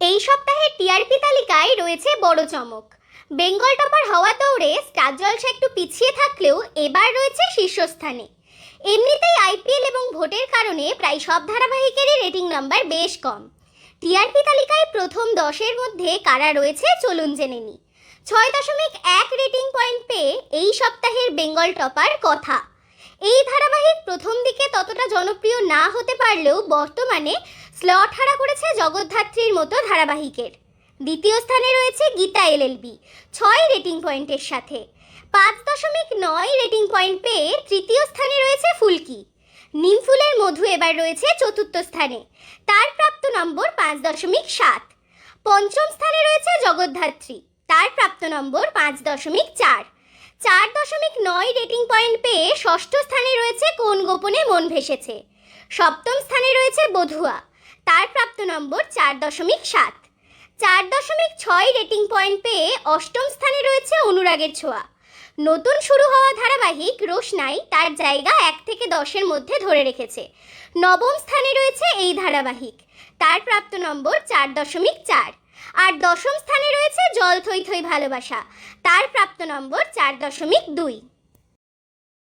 এই সপ্তাহের টিআরপি তালিকায় রয়েছে বড় চমক। বেঙ্গল টপার হওয়া দৌড়ে স্টার জলসা একটু পিছিয়ে থাকলেও এবার রয়েছে শীর্ষস্থানে। এমনিতেই আইপিএল এবং ভোটের কারণে প্রায় সব ধারাবাহিকেরই রেটিং নাম্বার বেশ কম। টিআরপি তালিকায় প্রথম দশের মধ্যে কারা রয়েছে চলুন জেনে নিই। ছয় দশমিক এক রেটিং পয়েন্ট পেয়ে এই সপ্তাহের বেঙ্গল টপার কথা। এই ধারাবাহিক প্রথম দিকে ততটা জনপ্রিয় না হতে পারলেও বর্তমানে স্লট হারা করেছে জগদ্ধাত্রীর মতো ধারাবাহিকের। দ্বিতীয় স্থানে রয়েছে গীতা এলএলবি ছয় রেটিং পয়েন্টের সাথে। পাঁচ দশমিক নয় রেটিং পয়েন্ট পেয়ে তৃতীয় স্থানে রয়েছে ফুলকি। নিমফুলের মধু এবার রয়েছে চতুর্থ স্থানে। তার প্রাপ্ত নম্বর পাঁচ দশমিক সাত। পঞ্চম স্থানে রয়েছে জগদ্ধাত্রী, তার প্রাপ্ত নম্বর পাঁচ দশমিক চার। চার দশমিক নয় রেটিং পয়েন্ট পেয়ে ষষ্ঠ স্থানে রয়েছে কোন গোপনে মন ভেসেছে। সপ্তম স্থানে রয়েছে বধুয়া তার প্রাপ্ত নম্বর চার দশমিক সাত। চার দশমিক ছয় রেটিং পয়েন্ট পেয়ে অষ্টম স্থানে রয়েছে অনুরাগের ছোঁয়া। নতুন শুরু হওয়া ধারাবাহিক রোশনাই তার জায়গা এক থেকে দশের মধ্যে ধরে রেখেছে। নবম স্থানে রয়েছে এই ধারাবাহিক। তার প্রাপ্ত নম্বর চার দশমিক চার। আর দশম স্থানে রয়েছে জল থই থই ভালোবাসা। তার প্রাপ্ত নম্বর চার দশমিক দুই।